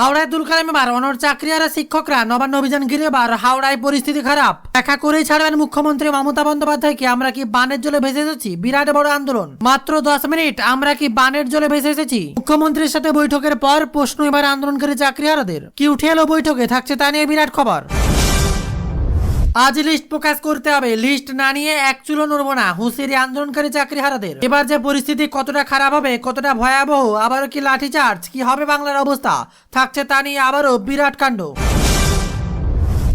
হাওড়ায় তুলকালামে বার, অনর চাকরিয়ারা শিক্ষকরা নবান্ন অভিযান ঘিরে বার, হাওড়ায় পরিস্থিতি খারাপ। দেখা করেই ছাড়বেন মুখ্যমন্ত্রী মমতা বন্দ্যোপাধ্যায়কে, আমরা কি বানের জলে ভেসে এসেছি? বিরাট বড় আন্দোলন। মাত্র দশ মিনিট, আমরা কি বানের জলে ভেসে এসেছি? মুখ্যমন্ত্রীর সাথে বৈঠকের পর প্রশ্ন এবার আন্দোলনকারী চাকরিহারাদের কি উঠে এলো বৈঠকে? থাকছে তা নিয়ে বিরাট খবর। আজ লিস্ট প্রকাশ করতে হবে। লিস্ট না নিয়ে এক চুলো নড়বো না। হুঁশিয়ারি আন্দোলনকারী চাকরি চাকরিহারাদের। এবার যে পরিস্থিতি কতটা খারাপ হবে, কতটা ভয়াবহ, আবারও কি লাঠিচার্জ? কি হবে বাংলার অবস্থা? থাকছে তা নিয়ে আবারও বিরাট কাণ্ড।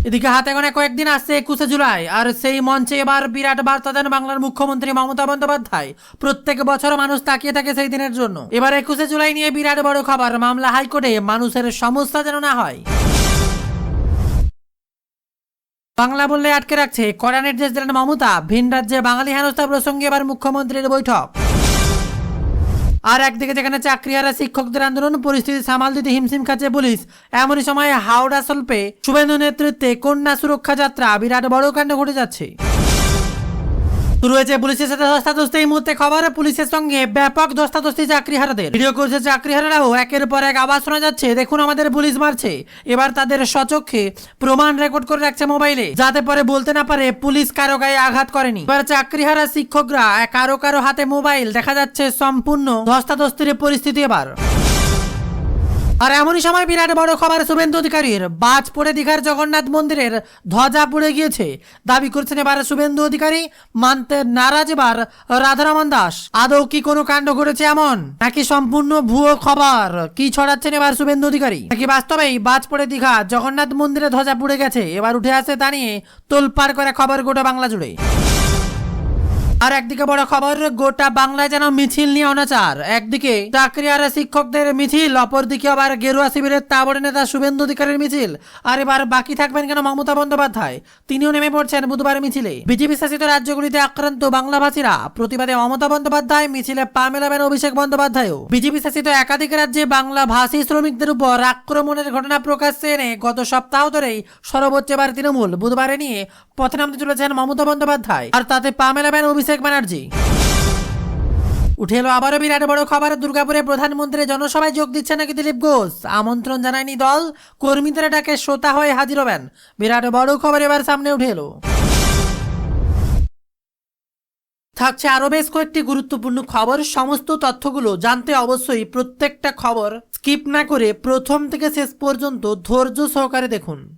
এদিকে হাতে গোনা কয়েকদিন আসছে একুশে জুলাই, আর সেই মঞ্চে এবার বিরাট বার্তা দেন বাংলার মুখ্যমন্ত্রী মমতা বন্দ্যোপাধ্যায়। প্রত্যেক বছর মানুষ তাকিয়ে থাকে সেই দিনের জন্য। এবার একুশে জুলাই নিয়ে বিরাট বড় খবর। মামলা হাইকোর্টে মানুষের সমস্যা যেন না হয়। বাংলা বললে আটকে রাখছে। কড়া নির্দেশ দিলেন মমতা। ভিন রাজ্যে বাঙালি হেনস্থা প্রসঙ্গে এবার মুখ্যমন্ত্রীর বৈঠক। আর একদিকে যেখানে চাকরিহারা শিক্ষকদের আন্দোলন, পরিস্থিতি সামাল দিতে হিমশিম খাচ্ছে পুলিশ। এমনই সময় হাওড়া, সল্পে শুভেন্দু নেতৃত্বে কন্যা সুরক্ষা যাত্রা। বিরাট বড় কাণ্ড ঘটে যাচ্ছে। শুরু হয়েছে পুলিশের সাথে ধস্তাধস্তি। এই মুহূর্তে খবর, পুলিশের সঙ্গে ব্যাপক ধস্তাধস্তি চাকরিহারাদের ভিডিও করছে চাকরিহারারাও একের পর এক আওয়াজ শোনা যাচ্ছে। দেখুন, আমাদের পুলিশ মারছে। এবার তাদের সচক্ষে প্রমাণ রেকর্ড করে রাখছে মোবাইলে। যাতে পরে বলতে না পারে পুলিশ কারও গায়ে আঘাত করেনি। এবার চাকরি চাকরিহারা শিক্ষকরা কারও কারও হাতে মোবাইল। দেখা যাচ্ছে সম্পূর্ণ ধস্তাধস্তির পরিস্থিতি এবার। আর এমনই সময় বিরাট বড় খবর শুভেন্দু অধিকারীর। বাজ পড়ে দীঘার জগন্নাথ মন্দিরের ধ্বজা পুড়ে গিয়েছে। দাবি করছেন এবার শুভেন্দু অধিকারী। মানতে নারাজ এবার রাধারমন দাস। আদৌ কি কোনো কাণ্ড ঘটেছে এমন? নাকি সম্পূর্ণ ভুয়ো খবর? কি ছড়াচ্ছেন এবার শুভেন্দু অধিকারী? নাকি বাস্তবেই বাজ পড়ে দীঘা জগন্নাথ মন্দিরে ধ্বজা পুড়ে গেছে? এবার উঠে আসে তা নিয়ে তোলপাড় করে খবর গোটা বাংলা জুড়ে। আর একদিকে বড় খবর, গোটা বাংলায় যেন মিছিল নিয়ে অনাচার। একদিকে চাকরি আর শিক্ষকদের মিছিল, অপরদিকে আবার গেরুয়া শিবিরের তাবড়ে নেতা শুভেন্দু অধিকারীর মিছিল। আর এবার বাকি থাকবেন কেন মমতা বন্দ্যোপাধ্যায়? তিনিও নেমে পড়ছেন বুধবার মিছিলে। বিজেপি শাসিত রাজ্যগুলিতে আক্রান্ত বাংলাভাষীরা প্রতিবাদে মমতা বন্দ্যোপাধ্যায় মিছিলে পা মেলাবেন অভিষেক বন্দ্যোপাধ্যায়ও। বিজেপি শাসিত একাধিক রাজ্যে বাংলা ভাষী শ্রমিকদের উপর আক্রমণের ঘটনা প্রকাশ্যে এনে গত সপ্তাহ ধরেই সর্বোচ্চ এবার তৃণমূল। বুধবারে নিয়ে পথে নামতে চলেছেন মমতা বন্দ্যোপাধ্যায়। আর তাতে পা মেলাবেন অভিষেক ব্যানার্জি। উঠে এলো আবারও বিরাট বড় খবর। দুর্গাপুরে প্রধানমন্ত্রী জনসভায় যোগ দিচ্ছে নাকি দিলীপ ঘোষ? আমন্ত্রণ জানায়নি দল। কর্মীদের ডাকে শ্রোতা হয়ে হাজির হবেন। বিরাট বড় খবর এবার সামনে উঠে এলো। থাকছে আরও বেশ কয়েকটি গুরুত্বপূর্ণ খবর। সমস্ত তথ্যগুলো জানতে অবশ্যই প্রত্যেকটা খবর স্কিপ না করে প্রথম থেকে শেষ পর্যন্ত ধৈর্য সহকারে দেখুন।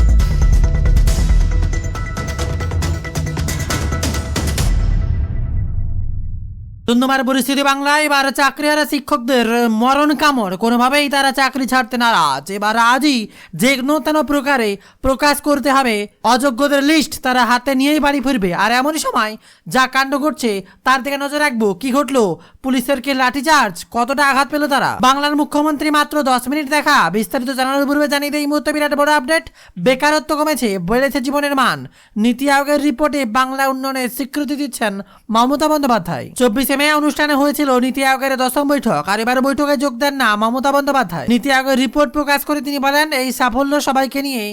ধুন্ধুমার পরিস্থিতি বাংলায়, এবার চাকরিহারা শিক্ষকদের মরণ কামড়। কোনোভাবেই তারা চাকরি ছাড়তে নারাজ। এবার আজই যে তেন প্রকারে প্রকাশ করতে হবে। অযোগ্যদের লিস্ট তারা হাতে নিয়েই বাড়ি ফিরবে। আর এমনই সময় যা কাণ্ড ঘটছে, তার দিকে নজর রাখব। কি ঘটলো? পুলিশের কে লাঠিচার্জ? কতটা আঘাত পেল তারা? বাংলার মুখ্যমন্ত্রী মাত্র দশ মিনিট দেখা। বিস্তারিত জানানোর পূর্বে জানিয়ে এই মুহূর্তে বিরাট বড় আপডেট বেকারত্ব কমেছে, বেড়েছে জীবনের মান। নীতি আয়োগের রিপোর্টে বাংলা উন্নয়নের স্বীকৃতি দিচ্ছেন মমতা বন্দ্যোপাধ্যায়। চব্বিশে মে অনুষ্ঠানে হয়েছিল নীতি আয়োগের দশম বৈঠক, আর এবার বৈঠকে যোগ দেন না মমতা বন্দ্যোপাধ্যায়। নীতি আয়োগের রিপোর্ট প্রকাশ করে তিনি বলেন, এই সাফল্য সবাইকে নিয়ে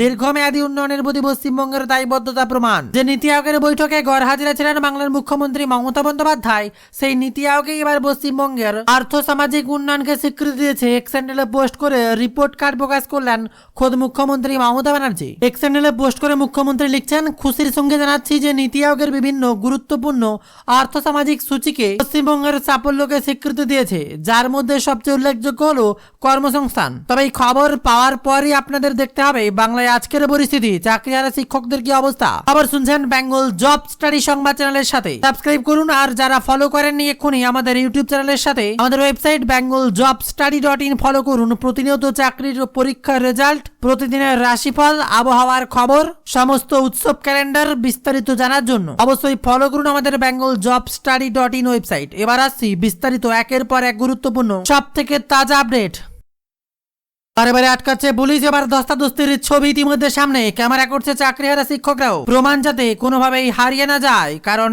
দীর্ঘমেয়াদী উন্নয়নের প্রতি পশ্চিমবঙ্গের দায়বদ্ধতা প্রমাণ। যে নীতি আয়োগের বৈঠকে গড় হাজিরা ছিলেন বাংলার মুখ্যমন্ত্রী মমতা বন্দ্যোপাধ্যায়, সেই নীতি আয়োগে এবার পশ্চিমবঙ্গের আর্থ সামাজিক উন্নয়নকে স্বীকৃতি দিয়েছে এক্স হ্যান্ডেলে পোস্ট করে রিপোর্ট কার্ড প্রকাশ করলেন খোদ মুখ্যমন্ত্রী মমতা ব্যানার্জি। এক্স হ্যান্ডেলে পোস্ট করে মুখ্যমন্ত্রী লিখছেন, খুশির সঙ্গে জানাচ্ছি যে নীতি আয়োগের বিভিন্ন গুরুত্বপূর্ণ আর্থ সামাজিক সূচিকে দিকে পশ্চিমবঙ্গের সাফল্যকে স্বীকৃতি দিয়েছে, যার মধ্যে সবচেয়ে উল্লেখযোগ্য হলো কর্মসংস্থান। তবে এই খবর পাওয়ার পরই আপনাদের দেখতে হবে বাংলায় আজকের পরিস্থিতি। চাকরি হারা শিক্ষকদের কি অবস্থা? খবর শুনছেন বেঙ্গল জব স্টাডি সংবাদ চ্যানেলের সাথে। সাবস্ক্রাইব করুন আর যারা ফলো করেননি এক্ষুনি আমাদের ইউটিউব চ্যানেলের সাথে, আমাদের website Bengal job study dot in follow করুন। প্রতিনিয়ত চাকরির পরীক্ষার রেজাল্ট প্রতিদিনের রাশিফল, আবহাওয়ার খবর, সমস্ত উৎসব ক্যালেন্ডার বিস্তারিত জানার জন্য। অবশ্যই ফলো করুন আমাদের Bengal job study dot website. এবার আসছি বিস্তারিত একের পর এক গুরুত্বপূর্ণ সব থেকে তাজা আপডেট। আটকাচ্ছে পুলিশ এবার দস্তাদস্তির ছবি ইতিমধ্যে সামনে। ক্যামেরা করছে চাকরিহারা শিক্ষকরাও। প্রমাণ যাতে কোনোভাবেই হারিয়ে না যায় কারণ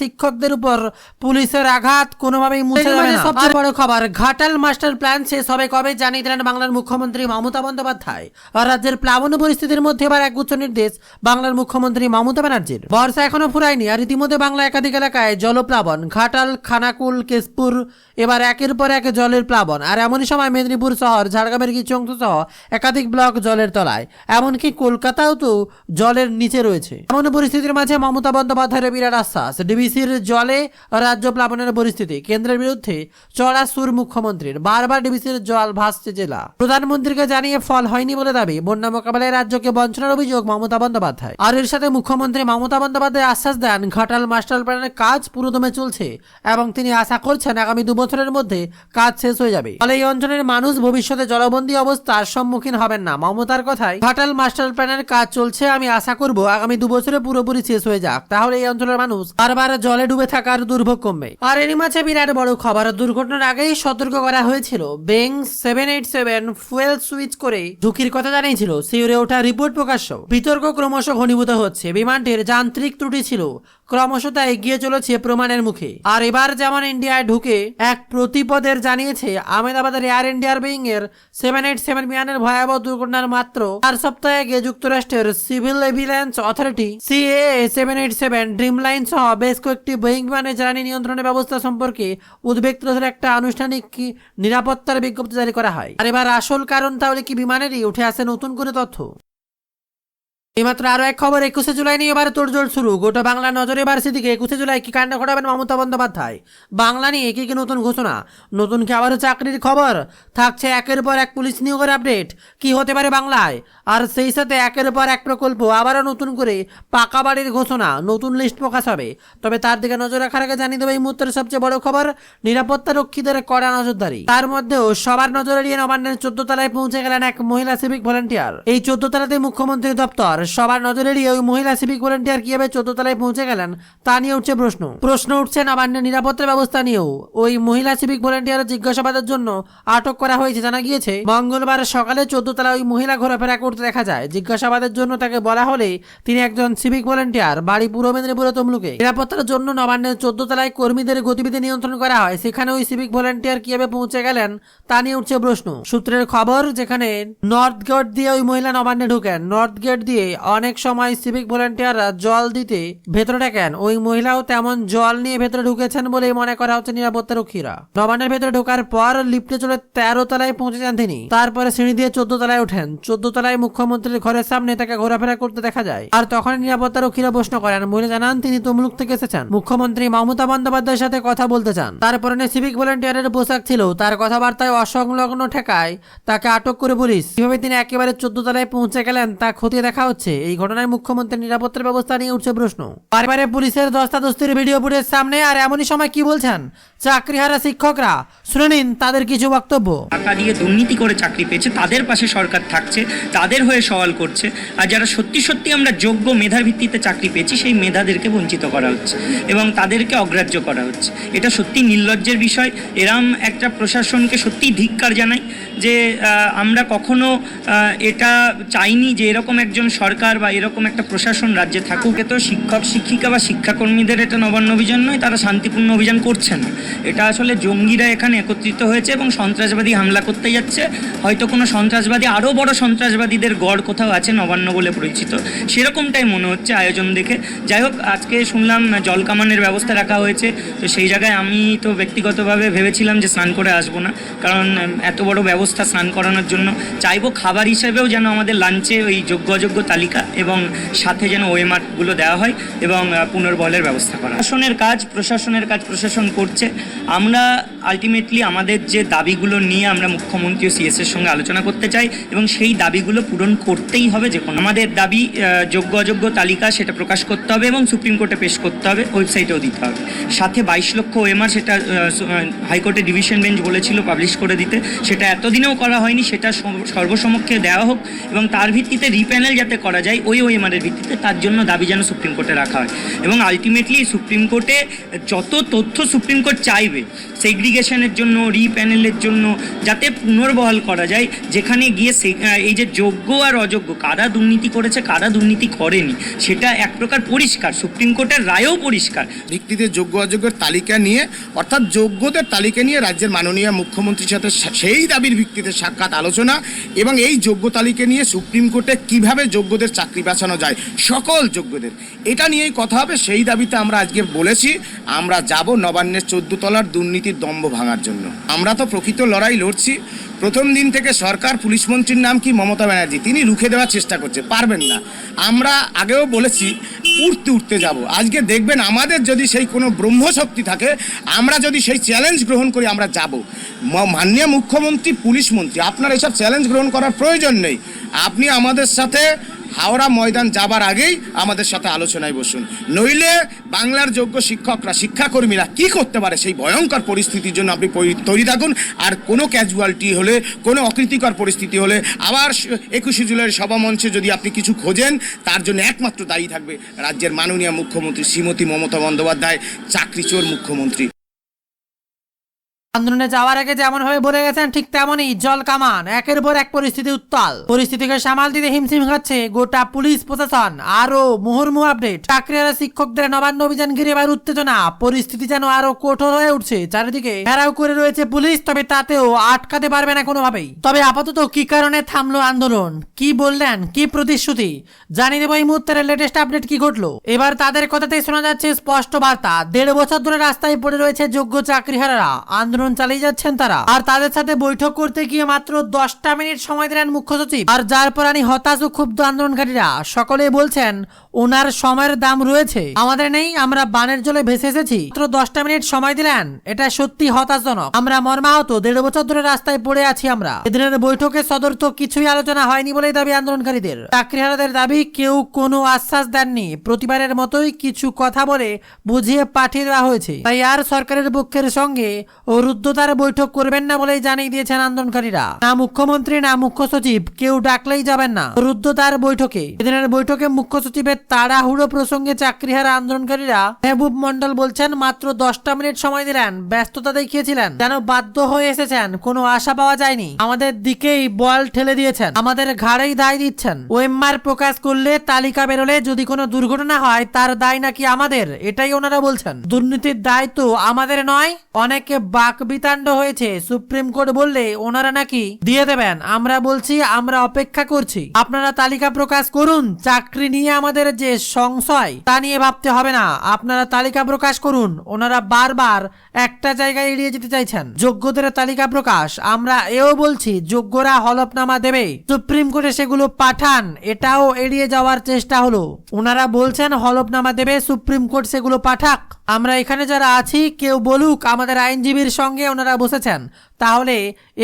শিক্ষকদের উপর পুলিশের আঘাত কোনোভাবেই মুছে যাবে না। সবচেয়ে বড় খবর ঘাটাল মাস্টার প্ল্যান শেষ হবে কবে জানিয়ে দিলেন বাংলার মুখ্যমন্ত্রী মমতা বন্দ্যোপাধ্যায়। আর রাজ্যের প্লাবন পরিস্থিতির মধ্যে এবার এক গুচ্ছ নির্দেশ বাংলার মুখ্যমন্ত্রী মমতা ব্যানার্জির। বর্ষা এখনও ফুরায়নি আর ইতিমধ্যে বাংলা একাধিক এলাকায় জলপ্লাবন ঘাটাল খানাকুল কেশপুর এবার একের পর এক জলের প্লাবন। আর এমনই সময় মেদিনীপুর শহর ঝাড়গ্রামের কিছু অংশ সহ একাধিক ব্লক জলের তলায়, এমনকি কলকাতাও তো জলের নিচে রয়েছে। এমন পরিস্থিতির মাঝে মমতা বন্দ্যোপাধ্যায়ের বিরাট আশ্বাস, ডিবিসির জলে রাজ্য প্লাবনের পরিস্থিতি, কেন্দ্রের বিরুদ্ধে চড়া সুর মুখ্যমন্ত্রীর, বারবার ডিবিসির জল ভাসছে জেলা। প্রধানমন্ত্রীকে জানিয়ে ফল হয়নি বলে দাবি, বন্যা মোকাবেলায় রাজ্যকে বঞ্চনার অভিযোগ মমতা বন্দ্যোপাধ্যায়। আর এর সাথে মুখ্যমন্ত্রী মমতা বন্দ্যোপাধ্যায় আশ্বাস দেন, ঘাটাল মাস্টার প্ল্যানের কাজ পুরোদমে চলছে এবং তিনি আশা করছেন আগামী দু বছরের মধ্যে কাজ শেষ হয়ে যাবে। ফলে এই অঞ্চলের মানুষ ভবিষ্যতে জলবন্দী অবস্থার সম্মুখীন হবেন না। মমতার কথায় ঘাটাল মাস্টার প্ল্যানের কাজ চলছে, আমি আশা করব আগামী দু বছরে পুরোপুরি শেষ হয়ে যাক। তাহলে এই অঞ্চলের মানুষ বারবার জলে ডুবে থাকার দুর্ভোগ কমবে। আর এরই মাঝে বিরাট বড় খবর, দুর্ঘটনার আগেই সতর্ক করা হয়েছিল। Boeing seven eight seven fuel switch করে ঝুঁকির কথা জানিয়েছিল। শিউরে ওঠা রিপোর্ট প্রকাশ্য। বিতর্ক ক্রমশ ঘনীভূত হচ্ছে। বিমানটির যান্ত্রিক ত্রুটি ছিল। ক্রমশ তা এগিয়ে চলেছে প্রমাণের মুখে। আর এবার যেমন ইন্ডিয়ায় ঢুকে এক প্রতিপদের জানিয়েছে, আহমেদাবাদের এয়ার ইন্ডিয়ার বিং এর সেভেন এইট সেভেন বিমানের ভয়াবহ দুর্ঘটনার মাত্র চার সপ্তাহ আগে যুক্তরাষ্ট্রের civil এভিলেন্স authority CA seven eight seven Dreamliner সহ বেশ কয়েকটি বোয়িং বিমানের জ্বালানি নিয়ন্ত্রণের ব্যবস্থা সম্পর্কে উদ্বেগ তুলে একটা আনুষ্ঠানিক নিরাপত্তার বিজ্ঞপ্তি জারি করা হয়। আর এবার আসল কারণ তাহলে কি বিমানেরই? উঠে আসে নতুন করে তথ্য। এইমাত্র আরও এক খবর, একুশে জুলাই নিয়ে এবার তোড়জোড় শুরু। গোটা বাংলা নজরে এবার সেদিকে। একুশে জুলাই কি কাণ্ড ঘটাবেন মমতা বন্দ্যোপাধ্যায়? বাংলা নিয়ে কি কি নতুন ঘোষণা? নতুন কি আবারও চাকরির খবর? থাকছে একের পর এক পুলিশ নিয়োগের আপডেট কি হতে পারে বাংলায়? আর সেই সাথে একের পর এক প্রকল্প আবারও নতুন করে পাকা বাড়ির ঘোষণা। নতুন লিস্ট প্রকাশ হবে। তবে তার দিকে নজর রাখার আগে জানিয়ে দেবো এই মুহূর্তের সবচেয়ে বড় খবর, নিরাপত্তা রক্ষীদের কড়া নজরদারি। তার মধ্যেও সবার নজর এড়িয়ে নবান্নের চোদ্দ তলায় পৌঁছে গেলেন এক মহিলা সিভিক ভলেন্টিয়ার এই চোদ্দ তলাতে মুখ্যমন্ত্রী দপ্তর। সবার নজর এড়িয়ে ওই মহিলা সিভিক ভলেন্টিয়ার কীভাবে চোদ্দ তলায় পৌঁছে গেলেন, তা নিয়ে উঠছে প্রশ্ন। প্রশ্ন উঠছে নবান্নের নিরাপত্তা ব্যবস্থা নিয়েও। ওই মহিলা সিভিক ভলেন্টিয়ারের জিজ্ঞাসাবাদের জন্য আটক করা হয়েছে, জানা গিয়েছে, মঙ্গলবার সকালে চোদ্দ তলায় ওই মহিলা ঘোরাফেরা করতে দেখা যায়। জিজ্ঞাসাবাদের জন্য তাকে বলা হলে তিনি একজন সিভিক ভলেন্টিয়ার, বাড়ি পূর্ব মেদিনীপুরে তমলুকে। নিরাপত্তার জন্য নবান্নের চোদ্দ তলায় কর্মীদের গতিবিধি নিয়ন্ত্রণ করা হয়, সেখানে ওই সিভিক ভলেন্টিয়ার কীভাবে পৌঁছে গেলেন, তা নিয়ে উঠছে প্রশ্ন। সূত্রের খবর, যেখানে নর্থ গেট দিয়ে ওই মহিলা নবান্নে ঢুকেন। নর্থ গেট দিয়ে অনেক সময় সিভিক ভলেন্টিয়াররা জল দিতে ভেতরে ঢাকেন ওই মহিলাও তেমন জল নিয়ে ভেতরে ঢুকেছেন বলেই মনে করা হচ্ছে নিরাপত্তা রক্ষীরা নবান্নের ভেতরে ঢোকার পর লিফটে চলে তেরো তলায় পৌঁছে যান তিনি। তারপরে সিঁড়ি দিয়ে চোদ্দ তলায় ওঠেন। চোদ্দ তলায় মুখ্যমন্ত্রীর ঘরের সামনে তাকে ঘোরাফেরা করতে দেখা যায়। আর তখন নিরাপত্তা রক্ষীরা প্রশ্ন করেন, মহিলা জানান, তিনি তমলুক থেকে এসেছেন। মুখ্যমন্ত্রী মমতা বন্দ্যোপাধ্যায়ের সাথে কথা বলতে চান। তারপরে সিভিক ভলেন্টিয়ারের পোশাক ছিল। তার কথাবার্তায় অসংলগ্ন ঠেকায় তাকে আটক করে পুলিশ। কীভাবে তিনি একেবারে চোদ্দ তলায় পৌঁছে গেলেন তা খতিয়ে দেখা হচ্ছে এই ঘটনায় মুখ্যমন্ত্রীর নিরাপত্তার ব্যবস্থা নিয়ে উঠছে প্রশ্ন। বারে পুলিশের দস্তাদস্তির ভিডিও ফুটেজ সামনে, আর এমনই সময় কি বলছেন? চাকরিহারা শিক্ষকরা, শুনে নিন তাদের কিছু বক্তব্য। টাকা দিয়ে দুর্নীতি করে চাকরি পেয়েছে, তাদের পাশে সরকার থাকছে, তাদের হয়ে সওয়াল করছে, আর যারা সত্যি সত্যি আমরা যোগ্য মেধার ভিত্তিতে চাকরি পেয়েছি, সেই মেধাদেরকে বঞ্চিত করা হচ্ছে এবং তাদেরকে অগ্রাহ্য করা হচ্ছে। এটা সত্যি নির্লজ্জের বিষয়। এরম একটা প্রশাসনকে সত্যি ধিক্কার জানাই যে আমরা কখনো এটা চাইনি যে এরকম একজন সরকার বা এরকম একটা প্রশাসন রাজ্যে থাকুক। এ তো শিক্ষক, শিক্ষিকা বা শিক্ষাকর্মীদের এটা নবান্ন অভিযান নয়, তারা শান্তিপূর্ণ অভিযান করছে না। এটা আসলে জঙ্গিরা এখানে একত্রিত হয়েছে এবং সন্ত্রাসবাদী হামলা করতে যাচ্ছে। হয়তো কোনো সন্ত্রাসবাদী আরও বড় সন্ত্রাসবাদীদের গড় কোথাও আছে নবান্ন বলে পরিচিত। সেরকমটাই মনে হচ্ছে আয়োজন দেখে। যাই হোক, আজকে শুনলাম জলকামানের ব্যবস্থা রাখা হয়েছে। তো সেই জায়গায় আমি তো ব্যক্তিগতভাবে ভেবেছিলাম যে স্নান করে আসব না। কারণ এত বড় ব্যবস্থা স্নান করানোর জন্য। চাইব খাবার হিসেবেও যেন আমাদের লাঞ্চে ওই যোগ্য অযোগ্য তালিকা এবং সাথে যেন ওএমআরগুলো দেওয়া হয় এবং পুনর্বলের ব্যবস্থা করা প্রশাসনের কাজ প্রশাসনের কাজ প্রশাসন করছে। আমরা আলটিমেটলি আমাদের যে দাবিগুলো নিয়ে আমরা মুখ্যমন্ত্রী ও সিএস এর সঙ্গে আলোচনা করতে চাই এবং সেই দাবিগুলো পূরণ করতেই হবে যে কোনো। আমাদের দাবি যোগ্য অযোগ্য তালিকা সেটা প্রকাশ করতে হবে এবং সুপ্রিম কোর্টে পেশ করতে হবে ওয়েবসাইটেও দিতে হবে। সাথে বাইশ লক্ষ ওএমআর সেটা হাইকোর্টে ডিভিশন বেঞ্চ বলেছিল পাবলিশ করে দিতে। সেটা এতদিনেও করা হয়নি, সেটা সর্বসমক্ষে দেওয়া হোক এবং তার ভিত্তিতে রিপ্যানেল যাতে করা যায়, ওই ওএমআরের ভিত্তিতে তার জন্য দাবি যেন সুপ্রিম কোর্টে রাখা হয়। এবং আলটিমেটলি সুপ্রিম কোর্টে যত তথ্য সুপ্রিম কোর্ট চাইবে। সেগ্রিগেশনের জন্য রিপ্যানেলের জন্য যাতে পুনর্বহাল করা যায়, যেখানে গিয়ে সে- এই যে যোগ্য আর অযোগ্য, কারা দুর্নীতি করেছে, কারা দুর্নীতি করেনি, সেটা এক প্রকার পরিষ্কার। সুপ্রিম কোর্টের রায়ও পরিষ্কার। ভিত্তিতে যোগ্য অযোগ্যের তালিকা নিয়ে, অর্থাৎ যোগ্যদের তালিকা নিয়ে রাজ্যের মাননীয় মুখ্যমন্ত্রীর সাথে সেই দাবির ভিত্তিতে সাক্ষাৎ আলোচনা এবং এই যোগ্য তালিকা নিয়ে সুপ্রিম কোর্টে কীভাবে যোগ্যদের চাকরি বাঁচানো যায়, সকল যোগ্যদের। এটা নিয়েই কথা হবে, সেই দাবিতে আমরা আজকে বলেছি, আমরা যাব নবান্নের চোদ্দ তলার দুর্নীতির দম্ভ ভাঙার জন্য। আমরা তো প্রকৃত লড়াই লড়ছি। প্রথম দিন থেকে সরকার, পুলিশ মন্ত্রীর নাম কি মমতা ব্যানার্জি, তিনি রুখে দেওয়ার চেষ্টা করছে। পারবেন না। আমরা আগেও বলেছি উঠতে উঠতে যাব। আজকে দেখবেন আমাদের যদি সেই কোনো ব্রহ্মশক্তি থাকে, আমরা যদি সেই চ্যালেঞ্জ গ্রহণ করি, আমরা যাব। মাননীয় মুখ্যমন্ত্রী, পুলিশ মন্ত্রী, আপনার এসব চ্যালেঞ্জ গ্রহণ করার প্রয়োজন নেই। আপনি আমাদের সাথে হাওড়া ময়দান যাবার আগেই আমাদের সাথে আলোচনায় বসুন। নইলে বাংলার যোগ্য শিক্ষকরা, শিক্ষাকর্মীরা কি করতে পারে সেই ভয়ঙ্কর পরিস্থিতির জন্য আপনি তৈরি থাকুন। আর কোনো ক্যাজুয়ালিটি হলে, কোনো অকৃতিকর পরিস্থিতি হলে আবার একুশে জুলাইয়ের সভামঞ্চে যদি আপনি কিছু খোঁজেন, তার জন্য একমাত্র দায়ী থাকবে রাজ্যের মাননীয় মুখ্যমন্ত্রী শ্রীমতী মমতা বন্দ্যোপাধ্যায়, চাকরিচোর মুখ্যমন্ত্রী। আন্দোলনে যাওয়ার আগে যেমন ভাবে বলে গেছেন, ঠিক তেমনই জল কামান, একের পর এক পরিস্থিতি উত্তাল। পরিস্থিতিকে সামাল দিতে হিমশিম খাচ্ছে গোটা পুলিশ প্রশাসন। আরও মুহুর্মুহ আপডেট। চাকরিহারা শিক্ষকদের নবান্ন অভিযান ঘিরে এবার উত্তেজনা। পরিস্থিতি যেন আরও কঠোর হয়ে উঠছে। চারিদিকে ঘেরাও করে রয়েছে পুলিশ, তবে তাতেও আটকাতে পারবে না কোনোভাবেই। তবে আপাতত কি কারণে থামলো আন্দোলন? কি বললেন? কি প্রতিশ্রুতি? জানিয়ে দেবো এই মুহূর্তের লেটেস্ট আপডেট কি ঘটলো। এবার তাদের কথাতেই শোনা যাচ্ছে স্পষ্ট বার্তা। দেড় বছর ধরে রাস্তায় পড়ে রয়েছে যোগ্য চাকরিহারারা। আন্দোলন চালিয়ে যাচ্ছেন তারা। আর তাদের সাথে বৈঠক করতে গিয়ে মাত্র দশটা মিনিট সময় দিলেন মুখ্য সচিব। আর যার পরানি হতাশ ও ক্ষুব্ধ আন্দোলনকারীরা সকলে বলছেন, ওনার সময়ের দাম রয়েছে। আমাদের নেই, আমরা বানের জলে ভেসে এসেছি। মাত্র দশটা মিনিট সময় দিলেন, এটা সত্যি হতাশজনক। আমরা মর্মাহত, দেড় বছর ধরে রাস্তায় পড়ে আছি আমরা। এদিনের বৈঠকে সদর তো কিছুই আলোচনা হয়নি বলেই দাবি আন্দোলনকারীদের। চাকরিহারাদের দাবি, কেউ কোনো আশ্বাস দেননি। প্রতিবারের মতোই কিছু কথা বলে বুঝিয়ে পাঠিয়ে দেওয়া হয়েছে। তাই আর সরকারের পক্ষের সঙ্গে রুদ্ধতার বৈঠক করবেন না বলেই জানিয়ে দিয়েছেন আন্দোলনকারীরা। না মুখ্যমন্ত্রী, না মুখ্য সচিব, কেউ ডাকলেই যাবেন না। রুদ্ধতার বৈঠকে। এদিনের বৈঠকে মুখ্য সচিবের তাড়াহুড়ো প্রসঙ্গে চাকরিহারা আন্দোলনকারীরা মেহবুব মন্ডল বলছেন, মাত্র দশটা মিনিট সময় দিলেন, ব্যস্ততা দেখিয়েছিলেন, যেন বাধ্য হয়ে এসেছেন, কোনো আশা পাওয়া যায়নি। আমাদের দিকেই বল ঠেলে দিয়েছেন, আমাদের ঘাড়েই দায় দিচ্ছেন। ওএমআর প্রকাশ করলে তালিকা বেরোলে যদি কোনো দুর্ঘটনা হয়, তার দায় নাকি আমাদের, এটাই ওনারা বলছেন। দুর্নীতির দায় তো আমাদের নয়, অনেকে বাক বিতাণ্ড হয়েছে। সুপ্রিম কোর্ট বললে ওনারা নাকি দিয়ে দেবেন। আমরা বলছি, আমরা অপেক্ষা করছি। আপনারা তালিকা প্রকাশ করুন। চাকরি নিয়ে আমাদের যে সংশয়, তা নিয়ে ভাবতে হবে না। আপনারা তালিকা প্রকাশ করুন। ওনারা বারবার একটা জায়গায় এড়িয়ে যেতে চাইছেন। যোগ্যদের তালিকা প্রকাশ। আমরা এও বলছি, যোগ্যরা হলফনামা দেবে। সুপ্রিম কোর্টে সেগুলো পাঠান। এটাও এড়িয়ে যাওয়ার চেষ্টা হলো। ওনারা বলছেন, হলফনামা দেবে, সুপ্রিম কোর্ট সেগুলো পাঠাক। আমরা এখানে যারা আছি কেউ বলুক আমাদের আইনজীবীর সঙ্গে ওনারা বসেছেন। তাহলে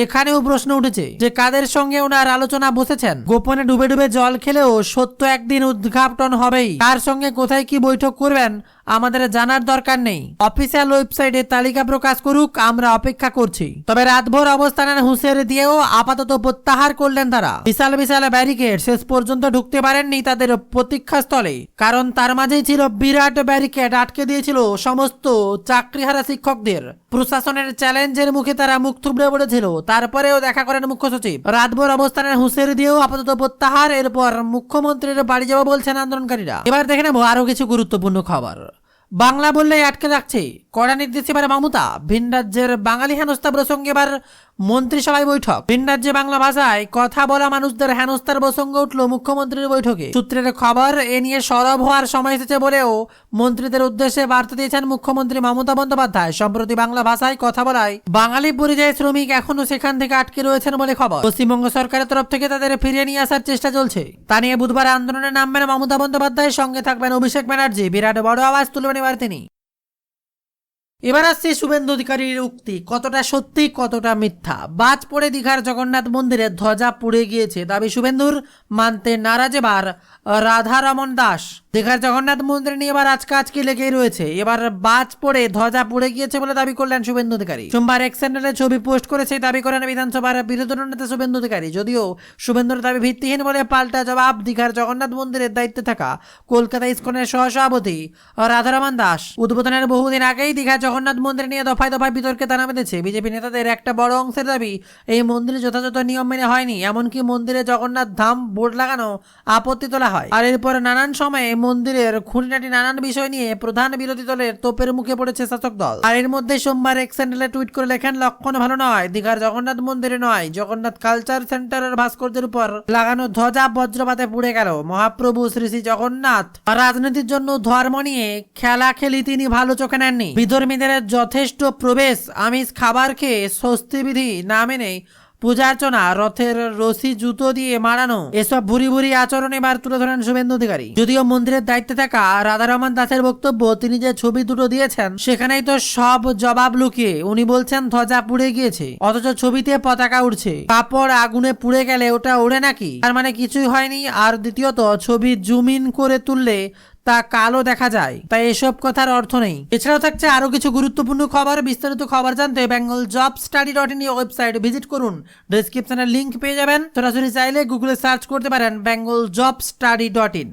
এখানেও প্রশ্ন উঠেছে যে কাদের সঙ্গে ওনার আলোচনা বসেছেন? গোপনে ডুবে ডুবে জল খেলেও সত্য একদিন উদ্ঘাটন হবেই। কার সঙ্গে কোথায় কি বৈঠক করবেন আমাদের জানার দরকার নেই। অফিসিয়াল ওয়েবসাইটে তালিকা প্রকাশ করুক, আমরা অপেক্ষা করছি। তবে রাতভর অবস্থানের হুঁশিয়ারি দিয়েও আপাতত প্রত্যাহার করলেন তারা। বিশাল বিশাল ব্যারিকেড শেষ পর্যন্ত ঢুকতে পারেননি তাদের প্রতীক্ষাস্থলে। কারণ তার মাঝেই ছিল বিরাট ব্যারিকেড, আটকে দিয়েছিল সমস্ত চাকরিহারা শিক্ষকদের। প্রশাসনের চ্যালেঞ্জের মুখে তারা মুখ থুবড়ে পড়েছিল। তারপরেও দেখা করেন মুখ্য সচিব। রাতভর অবস্থানের হুঁশের দিয়েও আপাতত প্রত্যাহার। এরপর মুখ্যমন্ত্রীর বাড়ি যাওয়া বলছেন আন্দোলনকারীরা। এবার দেখে নেব আরও কিছু গুরুত্বপূর্ণ খবর। বাংলা বললেই আটকে রাখছে। কড়া নির্দেশ এবার মমতা। ভিন রাজ্যের বাঙালি হেনস্থা প্রসঙ্গে এবার মন্ত্রিসভায় বৈঠক। ভিন রাজ্যে বাংলা ভাষায় কথা বলা মানুষদের হেনস্থার প্রসঙ্গ উঠল মুখ্যমন্ত্রীর বৈঠকে। সূত্রের খবর, এ নিয়ে সরব হওয়ার সময় এসেছে বলেও মন্ত্রীদের উদ্দেশ্যে বার্তা দিয়েছেন মুখ্যমন্ত্রী মমতা বন্দ্যোপাধ্যায়। সম্প্রতি বাংলা ভাষায় কথা বলায় বাঙালি পরিযায়ী শ্রমিক এখনও সেখান থেকে আটকে রয়েছেন বলে খবর। পশ্চিমবঙ্গ সরকারের তরফ থেকে তাদের ফিরিয়ে নিয়ে আসার চেষ্টা চলছে। তা নিয়ে বুধবার আন্দোলনে নামবেন মমতা বন্দ্যোপাধ্যায়ের সঙ্গে থাকবেন অভিষেক ব্যানার্জি। বিরাট বড় আওয়াজ তুলবেন এবার তিনি এবার আসছে শুভেন্দু অধিকারীর উক্তি, কতটা সত্যি, কতটা মিথ্যা। বাজ পড়ে দীঘার জগন্নাথ মন্দিরে ধ্বজা পুড়ে গিয়েছে দাবি শুভেন্দুর, মানতে নারাজ এবার রাধারমন দাস। দীঘার জগন্নাথ মন্দির নিয়ে এবার আজকে আজকে লেগেই রয়েছে। এবার বাজ পড়ে ধ্বজা পুড়ে গিয়েছে বলে দাবি করলেন শুভেন্দু অধিকারী। সোমবার এক স্যান্ডেলে ছবি পোস্ট করেছে দাবি করেন বিধানসভার বিরোধী নেতা শুভেন্দু অধিকারী। যদিও শুভেন্দুর দাবি ভিত্তিহীন বলে পাল্টা জবাব দীঘার জগন্নাথ মন্দিরের দায়িত্বে থাকা কলকাতা ইস্কনের সহসভাপতি রাধারমন দাস। উদ্বোধনের বহুদিন আগেই দীঘা জগন্নাথ মন্দির নিয়ে দফায় দফায় বিতর্কে তারা বেঁধেছে। বিজেপি নেতাদের একটা বড় অংশের দাবি, এই মন্দিরে যথাযথ নিয়ম মেনে হয়নি, এমনকি মন্দিরে জগন্নাথ ধাম বোর্ড লাগানো আপত্তি তোলা হয়। আর এরপর নানান সময়ে মন্দিরের খুঁটিনাটি নানান বিষয় নিয়ে প্রধান বিরোধী দলের তোপের মুখে পড়েছে শাসক দল। আর এর মধ্যে সোমবার এক স্যান্ডেলে টুইট করে লেখেন, লক্ষণ ভালো নয়, দীঘার জগন্নাথ মন্দিরে নয়, জগন্নাথ কালচার সেন্টারের ভাস্কর্যের উপর লাগানো ধ্বজা বজ্রপাতে পুড়ে গেল। মহাপ্রভু শ্রী শ্রী জগন্নাথ রাজনীতির জন্য ধর্ম নিয়ে খেলা খেলি তিনি ভালো চোখে নেননি। বিধর্মীদের যথেষ্ট প্রবেশ, আমিষ খাবার খেয়ে স্বস্তি বিধি না মেনে পূজার্চনা, রথের রশি, জুতো দিয়ে মারানো এসব ভুরি ভুরি আচরণ এবার তুলে ধরেন শুভেন্দু অধিকারী। যদিও মন্দিরের দায়িত্বে থাকা রাধারমন দাসের বক্তব্য, তিনি যে ছবি দুটো দিয়েছেন, সেখানেই তো সব জবাব লুকিয়ে উনি বলছেন, ধ্বজা পুড়ে গিয়েছে, অথচ ছবিতে পতাকা উঠছে কাপড় আগুনে পুড়ে গেলে ওটা ওড়ে নাকি? তার মানে কিছুই হয়নি, আর দ্বিতীয়ত, ছবি জুম ইন করে তুললে তা কালো দেখা যায়। তাই এসব কথার অর্থ নেই। এছাড়াও থাকছে আরও কিছু গুরুত্বপূর্ণ খবর। বিস্তারিত খবর জানতে Bengal job study dot in website visit করুন। ডিসক্রিপশনের লিঙ্ক পেয়ে যাবেন। সরাসরি চাইলে গুগলে সার্চ করতে পারেন Bengal job study dot in.